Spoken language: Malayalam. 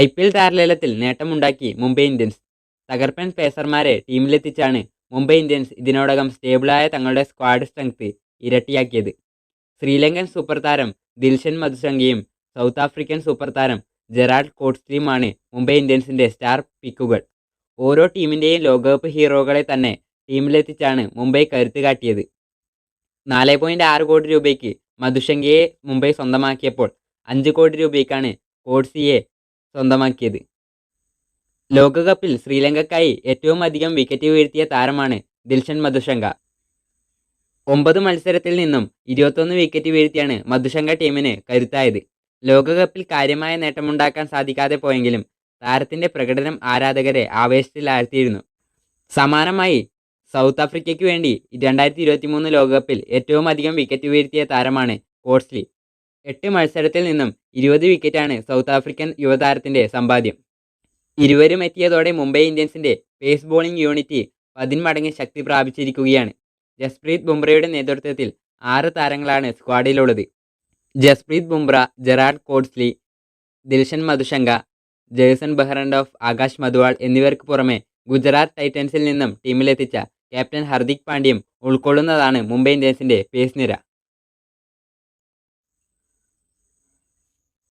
ഐ പി എൽ താരലേലത്തിൽ നേട്ടമുണ്ടാക്കി മുംബൈ ഇന്ത്യൻസ്. തകർപ്പൻ പേസർമാരെ ടീമിലെത്തിച്ചാണ് മുംബൈ ഇന്ത്യൻസ് ഇതിനോടകം സ്റ്റേബിളായ തങ്ങളുടെ സ്ക്വാഡ് സ്ട്രെങ്ത് ഇരട്ടിയാക്കിയത്. ശ്രീലങ്കൻ സൂപ്പർ താരം ദിൽഷൻ മധുസംഗയും സൗത്ത് ആഫ്രിക്കൻ സൂപ്പർ താരം ജെറാൾഡ് കോട്സ്ലിയുമാണ് മുംബൈ ഇന്ത്യൻസിന്റെ സ്റ്റാർ പിക്കുകൾ. ഓരോ ടീമിന്റെയും ലോകകപ്പ് ഹീറോകളെ തന്നെ ടീമിലെത്തിച്ചാണ് മുംബൈ കരുത്ത് കാട്ടിയത്. നാല് പോയിന്റ് ആറ് കോടി രൂപയ്ക്ക് മധുശങ്കയെ മുംബൈ സ്വന്തമാക്കിയപ്പോൾ അഞ്ച് കോടി രൂപയ്ക്കാണ് കോഡ്സിയെ സ്വന്തമാക്കിയത്. ലോകകപ്പിൽ ശ്രീലങ്കയ്ക്കായി ഏറ്റവും അധികം വിക്കറ്റ് വീഴ്ത്തിയ താരമാണ് ദിൽഷൻ മധുശങ്ക. ഒമ്പത് മത്സരത്തിൽ നിന്നും ഇരുപത്തൊന്ന് വിക്കറ്റ് വീഴ്ത്തിയാണ് മധുശങ്ക ടീമിന് കരുത്തായത്. ലോകകപ്പിൽ കാര്യമായ നേട്ടമുണ്ടാക്കാൻ സാധിക്കാതെ പോയെങ്കിലും താരത്തിന്റെ പ്രകടനം ആരാധകരെ ആവേശത്തിലാഴ്ത്തിയിരുന്നു. സമാനമായി സൗത്ത് ആഫ്രിക്കയ്ക്ക് വേണ്ടി രണ്ടായിരത്തി ഇരുപത്തി മൂന്ന് ലോകകപ്പിൽ ഏറ്റവും അധികം വിക്കറ്റ് വീഴ്ത്തിയ താരമാണ് കോട്സ്ലി. എട്ട് മത്സരത്തിൽ നിന്നും ഇരുപത് വിക്കറ്റാണ് സൗത്ത് ആഫ്രിക്കൻ യുവതാരത്തിന്റെ സമ്പാദ്യം. ഇരുവരും എത്തിയതോടെ മുംബൈ ഇന്ത്യൻസിന്റെ പേസ് ബോളിംഗ് യൂണിറ്റ് പതിന്മടങ്ങ് ശക്തി പ്രാപിച്ചിരിക്കുകയാണ്. ജസ്പ്രീത് ബുംറയുടെ നേതൃത്വത്തിൽ ആറ് താരങ്ങളാണ് സ്ക്വാഡിലുള്ളത്. Jasprit Bumrah Gerald Coetzee Dilshan Madushanka Jason Behrendorff Akash Madhwal എന്നിവർക്ക് പുറമെ ഗുജറാത്ത് ടൈറ്റൻസിൽ നിന്നും ടീമിലെത്തിച്ച ക്യാപ്റ്റൻ ഹർദിക് പാണ്ഡ്യയും ഉൾക്കൊള്ളുന്നതാണ് മുംബൈ ഇന്ത്യൻസിന്റെ പേസ് നിര.